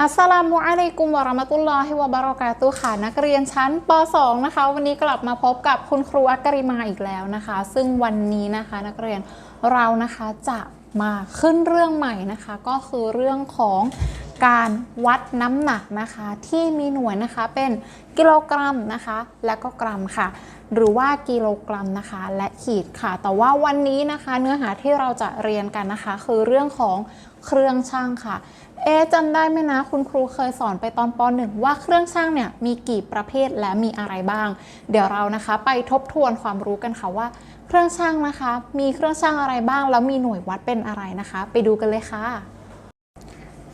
อัสสลามุอะลัยกุมวะราะมะตุลลอฮิวะบารอกาตุค่ะนักเรียนชั้นป .2 นะคะ วันนี้กลับมาพบกับคุณครูอักกริมาอีกแล้วนะคะ ซึ่งวันนี้นะคะนักเรียนเรานะคะจะมาขึ้นเรื่องใหม่นะคะ ก็คือเรื่องของ การวัดน้ำหนักนะคะ ที่มีหน่วยนะคะเป็นกิโลกรัมนะคะ และก็กรัมค่ะ หรือว่ากิโลกรัมนะคะ และขีดค่ะ แต่ว่าวันนี้นะคะ เนื้อหาที่เราจะเรียนกันนะคะ คือเรื่องของเครื่องช่างค่ะเอ๊จำได้ไหมนะ คุณครูเคยสอนไปตอนป .1 ว่าเครื่องช่างเนี่ยมีกี่ประเภทและมีอะไรบ้าง เดี๋ยวเรานะคะ ไปทบทวนความรู้กันค่ะว่า เครื่องช่างนะคะ มีเครื่องช่างอะไรบ้าง แล้วมีหน่วยวัดเป็นอะไรนะคะ ไปดูกันเลยค่ะ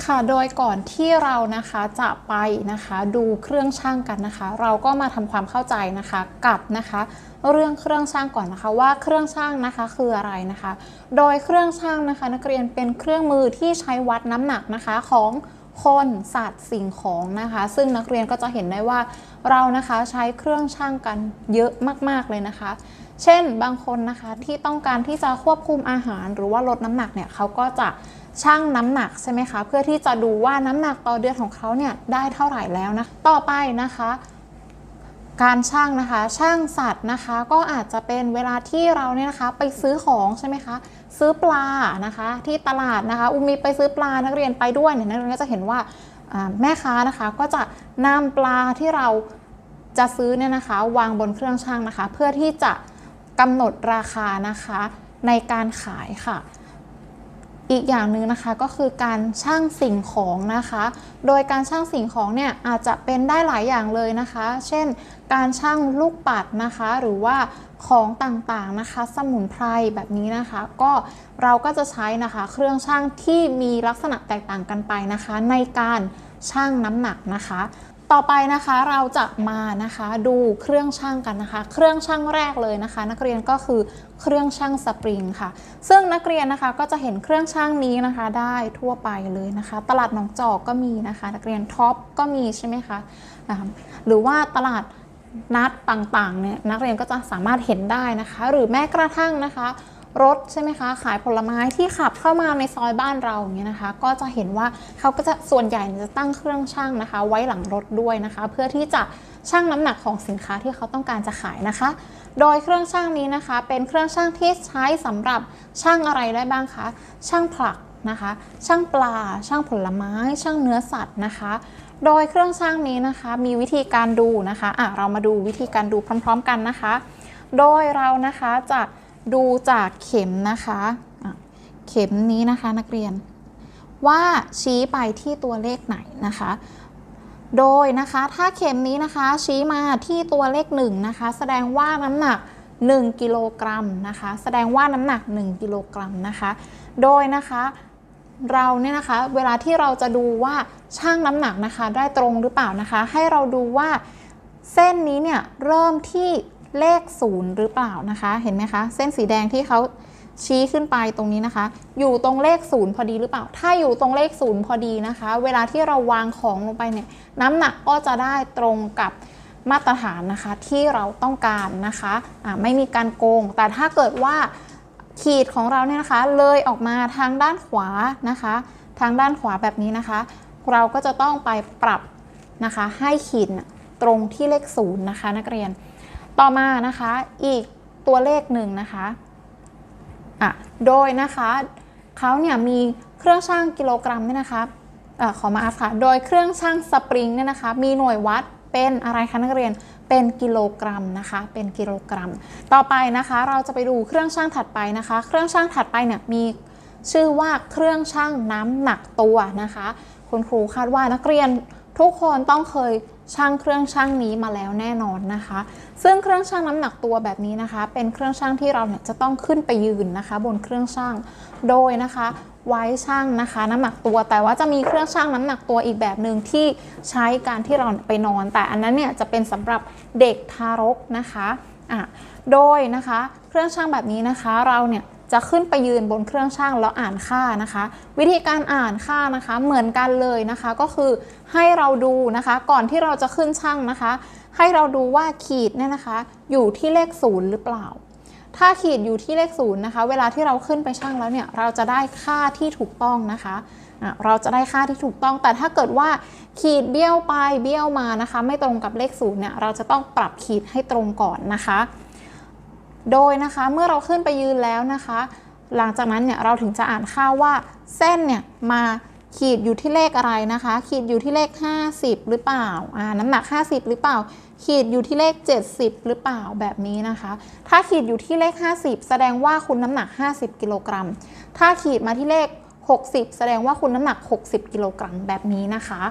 ค่ะ โดยก่อนที่เรานะคะจะไปนะคะดูเครื่องช่างกันนะคะ เราก็มาทำความเข้าใจนะคะกับนะคะ เรื่องเครื่องช่างก่อนนะคะว่าเครื่องช่างนะคะคืออะไรนะคะ โดยเครื่องช่างนะคะ นักเรียนเป็นเครื่องมือที่ใช้วัดน้ำหนักนะคะของคนสัตว์สิ่งของนะคะ ซึ่งนักเรียนก็จะเห็นได้ว่าเรานะคะใช้เครื่องช่างกันเยอะมาก ๆ เลยนะคะ เช่นบางคนนะคะที่ต้องการที่จะควบคุมอาหารหรือว่าลดน้ำหนักเนี่ยเขาก็จะ ชั่งน้ำหนักใช่ไหมคะ เพื่อที่จะดูว่าน้ำหนักต่อเดือนของเขาเนี่ยได้เท่าไหร่แล้วนะ ต่อไปนะคะ การช่างนะคะช่างสัตว์นะคะ ก็อาจจะเป็นเวลาที่เราเนี่ยนะคะ ไปซื้อของใช่ไหมคะซื้อปลานะคะ ที่ตลาดนะคะอุมีไปซื้อปลานักเรียนไปด้วยเนี่ยนักเรียนก็จะเห็นว่าอ่าแม่ค้านะคะก็จะนำปลาที่เราจะซื้อเนี่ยนะคะ วางบนเครื่องช่างนะคะ เพื่อที่จะกำหนดราคานะคะในการขายค่ะ อีกอย่างหนึ่งนะคะก็คือการช่างสิ่งของนะคะ โดยการช่างสิ่งของเนี่ยอาจจะเป็นได้หลายอย่างเลยนะคะ เช่น การช่างลูกปัดนะคะ หรือว่าของต่างๆนะคะ สมุนไพรแบบนี้นะคะ ก็เราก็จะใช้นะคะ เครื่องช่างที่มีลักษณะแตกต่างกันไปนะคะ ในการช่างน้ำหนักนะคะ ต่อไปนะคะเราจะมานะคะดูเครื่องช่างกันนะคะ เครื่องช่างแรกเลยนะคะ นักเรียนก็คือเครื่องช่างสปริงค่ะ ซึ่งนักเรียนนะคะก็จะเห็นเครื่องช่างนี้นะคะได้ทั่วไปเลยนะคะ ตลาดหนองจอกก็มีนะคะ นักเรียนท็อปก็มีใช่ไหมคะหรือว่าตลาดนัดต่างๆเนี่ยนักเรียนก็จะสามารถเห็นได้นะคะ หรือแม้กระทั่งนะคะ รถใช่ไหมคะ ขายผลไม้ที่ขับเข้ามาในซอยบ้านเราอย่างเงี้ยนะคะ ก็จะเห็นว่าเขาก็จะส่วนใหญ่จะตั้งเครื่องชั่งนะคะ ไว้หลังรถด้วยนะคะ เพื่อที่จะชั่งน้ำหนักของสินค้าที่เขาต้องการจะขายนะคะ โดยเครื่องชั่งนี้นะคะ เป็นเครื่องชั่งที่ใช้สำหรับชั่งอะไรได้บ้างคะชั่งผักนะคะชั่งปลาชั่งผลไม้ชั่งเนื้อสัตว์นะคะ โดยเครื่องชั่งนี้นะคะ มีวิธีการดูนะคะอะเรามาดูวิธีการดูพร้อม ๆ กันนะคะ โดยเรานะคะจะ ดูจากเข็มนะคะะเข็มนี้นะคะนักเรียน ว่าชี้ไปที่ตัวเลขไหนนะคะ โดยนะคะถ้าเข็มนี้นะคะชี้มาที่ตัวเลข1นะคะแสดงว่าน้ำหนัก 1 กิโลกรัมนะคะ แสดงว่าน้ำหนัก 1 กิโลกรัมนะคะ โดยนะคะเราเนี่ยนะคะเวลาที่เราจะดูว่าช่างน้ำหนักนะคะ ได้ตรงหรือเปล่านะคะ ให้เราดูว่าเส้นนี้เนี่ยเริ่มที่ เลขศูนย์หรือเปล่านะคะ เห็นไหมคะ เส้นสีแดงที่เขาชี้ขึ้นไปตรงนี้นะคะ อยู่ตรงเลขศูนย์พอดีหรือเปล่า ถ้าอยู่ตรงเลขศูนย์พอดีนะคะ เวลาที่เราวางของลงไปเนี่ยน้ำหนักก็จะได้ตรงกับมาตรฐานนะคะที่เราต้องการนะคะะไม่มีการโกง แต่ถ้าเกิดว่าขีดของเราเนี่ยนะคะ เลยออกมาทางด้านขวานะคะ ทางด้านขวาแบบนี้นะคะ เราก็จะต้องไปปรับนะคะ ให้ขีดตรงที่เลขศูนย์นะคะ นักเรียน ต่อมานะคะอีกตัวเลขหนึ่งนะคะอะโดยนะคะเขาเนี่ยมีเครื่องช่างกิโลกรัมเนี่ยนะคะอะขอมาอัพค่ะ โดยเครื่องช่างสปริงเนี่ยนะคะ มีหน่วยวัดเป็นอะไรคะนักเรียน เป็นกิโลกรัมนะคะ เป็นกิโลกรัม ต่อไปนะคะ เราจะไปดูเครื่องช่างถัดไปนะคะ เครื่องช่างถัดไปเนี่ยมีชื่อว่าเครื่องช่างน้ำหนักตัวนะคะ คุณครูคาดว่านักเรียนทุกคนต้องเคย ช่างเครื่องช่างนี้มาแล้วแน่นอนนะคะ ซึ่งเครื่องช่างน้ำหนักตัวแบบนี้นะคะ เป็นเครื่องช่างที่เราเนี่ยจะต้องขึ้นไปยืนนะคะ บนเครื่องช่างโดยนะคะ ไว้ช่างนะคะ น้ำหนักตัวแต่ว่าจะมีเครื่องช่างน้ำหนักตัวอีกแบบหนึ่งที่ใช้การที่เราไปนอน แต่อันนั้นเนี่ยจะเป็นสำหรับเด็กทารกนะคะอะโดยนะคะ เครื่องช่างแบบนี้นะคะเราเนี่ย จะขึ้นไปยืนบนเครื่องช่างแล้วอ่านค่านะคะ วิธีการอ่านค่านะคะเหมือนกันเลยนะคะ ก็คือให้เราดูนะคะ ก่อนที่เราจะขึ้นช่างนะคะ ให้เราดูว่าขีดเนี่ยนะคะ อยู่ที่เลขศูนย์หรือเปล่า ถ้าขีดอยู่ที่เลขศูนย์นะคะ เวลาที่เราขึ้นไปช่างแล้วเนี่ยเราจะได้ค่าที่ถูกต้องนะคะเราจะได้ค่าที่ถูกต้อง แต่ถ้าเกิดว่าขีดเบี้ยวไปเบี้ยวมานะคะ ไม่ตรงกับเลขศูนย์เนี่ยเราจะต้องปรับขีดให้ตรงก่อนนะคะ โดยนะคะเมื่อเราขึ้นไปยืนแล้วนะคะ หลังจากนั้นเนี่ยเราถึงจะอ่านค่าว่าเส้นเนี่ยมาขีดอยู่ที่เลขอะไรนะคะ ขีดอยู่ที่เลข 50 หรือเปล่าอ่าน้ำหนัก 50 หรือเปล่า ขีดอยู่ที่เลข 70 หรือเปล่าแบบนี้นะคะ ถ้าขีดอยู่ที่เลข 50 แสดงว่าคุณน้ำหนัก 50 กิโลกรัม ถ้าขีดมาที่เลข 60 แสดงว่าคุณน้ำหนัก 60 กิโลกรัมแบบนี้นะคะ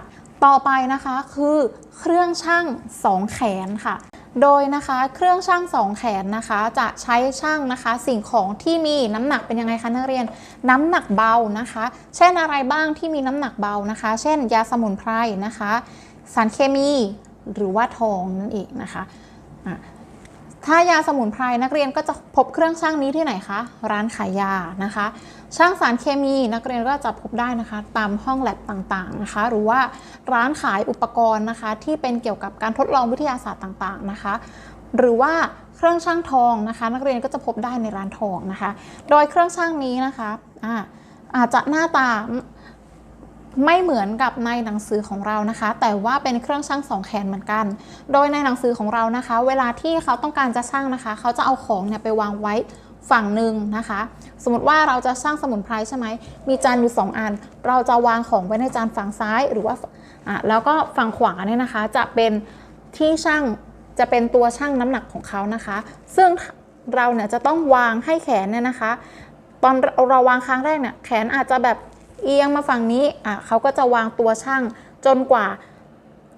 ต่อไปนะคะคือเครื่องชั่ง 2 แขนค่ะ โดยนะคะเครื่องช่าง2แขนนะคะ จะใช้ช่างนะคะ สิ่งของที่มีน้ำหนักเป็นยังไงคะนักเรียน น้ำหนักเบานะคะ เช่นอะไรบ้างที่มีน้ำหนักเบานะคะ เช่น ยาสมุนไพรนะคะ สารเคมีหรือว่าทองนั่นเองนะคะ ถ้ายาสมุนไพรนักเรียนก็จะพบเครื่องชั่งนี้ที่ไหนคะ ร้านขายยานะคะ ช่างสารเคมีนักเรียนก็จะพบได้นะคะ ตามห้องแลบต่างๆนะคะ หรือว่าร้านขายอุปกรณ์นะคะ ที่เป็นเกี่ยวกับการทดลองวิทยาศาสตร์ต่างๆนะคะ หรือว่าเครื่องช่างทองนะคะ นักเรียนก็จะพบได้ในร้านทองนะคะ โดยเครื่องช่างนี้นะคะอาอาจจะหน้าตา ไม่เหมือนกับในหนังสือของเรานะคะ แต่ว่าเป็นเครื่องช่างสองแขนเหมือนกัน โดยในหนังสือของเรานะคะ เวลาที่เขาต้องการจะช่างนะคะ เขาจะเอาของเนี่ยไปวางไว้ฝั่งหนึ่งนะคะ สมมติว่าเราจะช่างสมุนไพรใช่ไหมมีจานอยู่ 2 อัน เราจะวางของไว้ในจานฝั่งซ้ายหรือว่าอะแล้วก็ฝั่งขวาเนี่ยนะคะ จะเป็นที่ช่างจะเป็นตัวช่างน้ำหนักของเขานะคะ ซึ่งเราเนี่ยจะต้องวางให้แขนเนี่ยนะคะ ตอนเราวางครั้งแรกเนี่ยแขนอาจจะแบบ เอียงมาฝั่งนี้อะเขาก็จะวางตัวช่างจนกว่า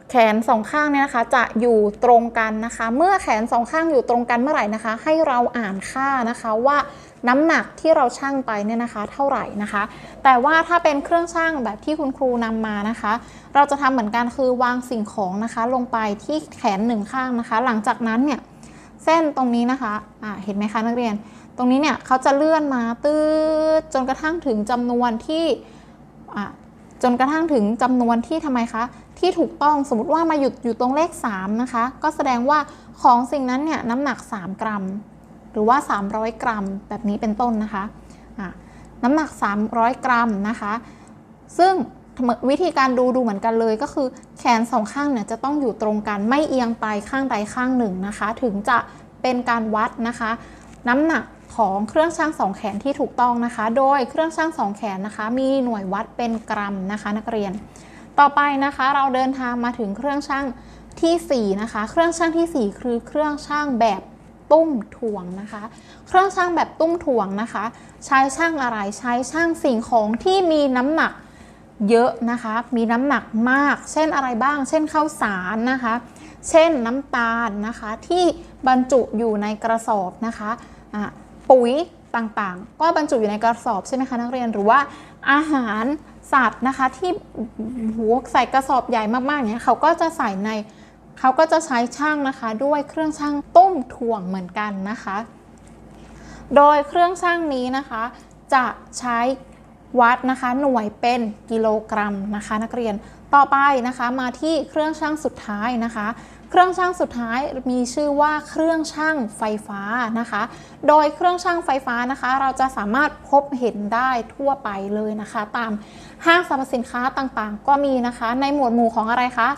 แขนสองข้างเนี่ยนะคะ จะอยู่ตรงกันนะคะ เมื่อแขนสองข้างอยู่ตรงกันเมื่อไหร่นะคะ ให้เราอ่านค่านะคะว่าน้ำหนักที่เราชั่งไปเนี่ยนะคะ เท่าไหร่นะคะ แต่ว่าถ้าเป็นเครื่องชั่งแบบที่คุณครูนำมานะคะ เราจะทำเหมือนกันคือวางสิ่งของนะคะ ลงไปที่แขนหนึ่งข้างนะคะ หลังจากนั้นเนี่ยเส้นตรงนี้นะคะอ่าเห็นไหมคะนักเรียน ตรงนี้เนี่ยเขาจะเลื่อนมาตืดจนกระทั่งถึงจำนวนที่จนกระทั่งถึงจำนวนที่ทำไมคะ ที่ถูกต้องสมมติว่ามาหยุดอยู่ตรงเลข 3 นะคะ ก็แสดงว่าของสิ่งนั้นเนี่ยน้ำหนัก 3 กรัม หรือว่า 300 กรัม แบบนี้เป็นต้นนะคะะน้ำหนัก 300 กรัมนะคะ ซึ่งวิธีการดูดูเหมือนกันเลยก็คือแขนสองข้างเนี่ยจะต้องอยู่ตรงกันไม่เอียงไปข้างใดข้างหนึ่งนะคะ ถึงจะเป็นการวัดนะคะ น้ำหนัก ของเครื่องชั่งสองแขนที่ถูกต้องนะคะ โดยเครื่องชั่งสองแขนนะคะ มีหน่วยวัดเป็นกรัมนะคะ นักเรียน ต่อไปนะคะเราเดินทางมาถึงเครื่องชั่งทีสี่4นะคะ เครื่องชั่งทีสี่ 4 คือเครื่องชั่งแบบตุ้มถ่วงนะคะ เครื่องชั่งแบบตุ้มถ่วงนะคะ ใช้ช่างอะไรใช้ช่างสิ่งของที่มีน้ำหนักเยอะนะคะ มีน้ำหนักมาก เช่นอะไรบ้าง เช่นข้าวสารนะคะ เช่นน้ำตาลนะคะที่บรรจุอยู่ในกระสอบนะคะอะ ปุ๋ยต่างๆ ก็บรรจุอยู่ในกระสอบใช่ไหมคะนักเรียนหรือว่าอาหารสัตว์นะคะที่หัวใส่กระสอบใหญ่มากๆเนี่ยเขาก็จะใส่ในเขาก็จะใช้ช่างนะคะ ด้วยเครื่องช่างต้มถ่วงเหมือนกันนะคะ โดยเครื่องช่างนี้นะคะ จะใช้วัดนะคะหน่วยเป็นกิโลกรัมนะคะ นักเรียนต่อไปนะคะมาที่เครื่องช่างสุดท้ายนะคะ เครื่องช่างสุดท้ายมีชื่อว่าเครื่องช่างไฟฟ้านะคะ โดยเครื่องช่างไฟฟ้านะคะ เราจะสามารถพบเห็นได้ทั่วไปเลยนะคะ ตามห้างสรรพสินค้าต่างๆ ก็มีนะคะ ในหมวดหมู่ของอะไรคะ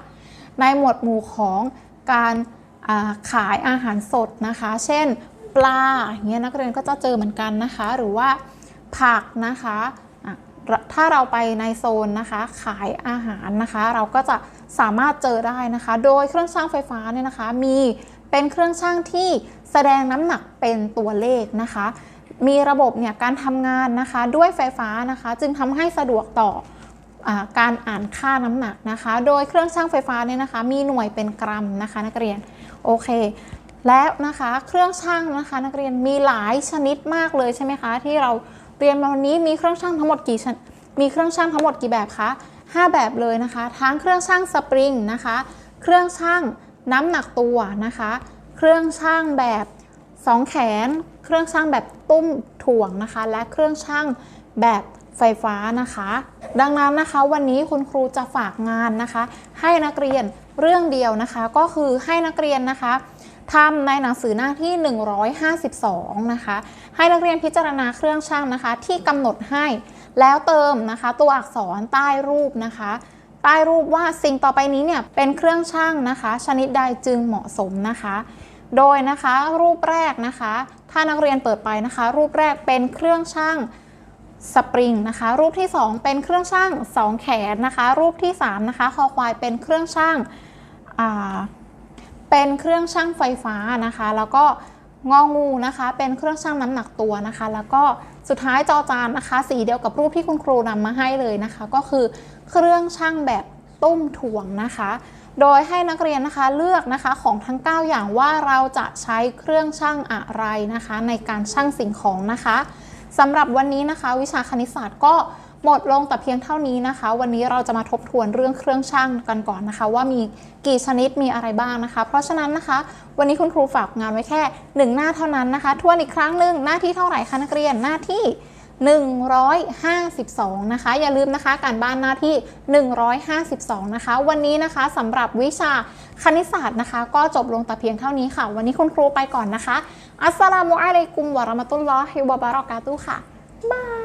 ในหมวดหมู่ของการาขายอาหารสดนะคะ เช่น ปลาอย่างเงี้ยนักเรียนก็จะเจอเหมือนกันนะคะ หรือว่าผักนะคะ ถ้าเราไปในโซนนะคะขายอาหารนะคะ เราก็จะสามารถเจอได้นะคะ โดยเครื่องชั่งไฟฟ้าเนี่ยนะคะ มีเป็นเครื่องชั่งที่แสดงน้ำหนักเป็นตัวเลขนะคะ มีระบบเนี่ยการทำงานนะคะด้วยไฟฟ้านะคะ จึงทำให้สะดวกต่ออการอ่านค่าน้ำหนักนะคะ โดยเครื่องชั่งไฟฟ้าเนี่ยนะคะ มีหน่วยเป็นกรัมนะคะนักเรียนโอเคแล้วนะคะเครื่องชั่งนะคะนักเรียนมีหลายชนิดมากเลยใช่ไหมคะที่เรา เรียนมาวันนี้มีเครื่องชั่งทั้งหมดกี่มีเครื่องชั่งทั้งหมดกี่แบบคะ5 แบบเลยนะคะ ทั้งเครื่องชั่งสปริงนะคะ เครื่องชั่งน้ำหนักตัวนะคะ เครื่องชั่งแบบ 2 แขน เครื่องชั่งแบบตุ้มถ่วงนะคะ และเครื่องชั่งแบบไฟฟ้านะคะ ดังนั้นนะคะวันนี้คุณครูจะฝากงานนะคะ ให้นักเรียนเรื่องเดียวนะคะ ก็คือให้นักเรียนนะคะ ทำในหนังสือหน้าที่ 152 นะคะ ให้นักเรียนพิจารณาเครื่องชั่งนะคะ ที่กำหนดให้แล้วเติมนะคะ ตัวอักษรใต้รูปนะคะ ใต้รูปว่าสิ่งต่อไปนี้เนี่ยเป็นเครื่องช่างนะคะ ชนิดใดจึงเหมาะสมนะคะ โดยนะคะรูปแรกนะคะ ถ้านักเรียนเปิดไปนะคะ รูปแรกเป็นเครื่องช่างสปริงนะคะ รูปที่ 2 เป็นเครื่องช่าง2 แขนนะคะ รูปที่3นะคะคอควายเป็นเครื่องช่างอ่า เป็นเครื่องช่างไฟฟ้านะคะ แล้วก็งองูนะคะ เป็นเครื่องช่างน้ำหนักตัวนะคะ แล้วก็สุดท้ายจอจานนะคะ สีเดียวกับรูปที่คุณครูนำมาให้เลยนะคะ ก็คือเครื่องช่างแบบตุ้มถ่วงนะคะ โดยให้นักเรียนนะคะเลือกนะคะของทั้ง 9 อย่างว่าเราจะใช้เครื่องช่างอะไรนะคะ ในการช่างสิ่งของนะคะสำหรับวันนี้นะคะ วิชาคณิตศาสตร์ก็ หมดลงแต่เพียงเท่านี้นะคะ วันนี้เราจะมาทบทวนเรื่องเครื่องช่างกันก่อนนะคะ ว่ามีกี่ชนิดมีอะไรบ้างนะคะ เพราะฉะนั้นนะคะ วันนี้คุณครูฝากงานไว้แค่หนึ่งหน้าเท่านั้นนะคะ ทวนอีกครั้งหนึ่งหน้าที่เท่าไหร่คะนักเรียนหน้าที่152 นะคะ อย่าลืมนะคะ การบ้านหน้าที่ 152 นะคะ วันนี้นะคะสำหรับวิชาคณิตศาสตร์นะคะ ก็จบลงแต่เพียงเท่านี้ค่ะ วันนี้คุณครูไปก่อนนะคะ อัสสลามุอะลัยกุมวะราะมะตุลลอฮิวะบะเราะกาตุค่ะบาย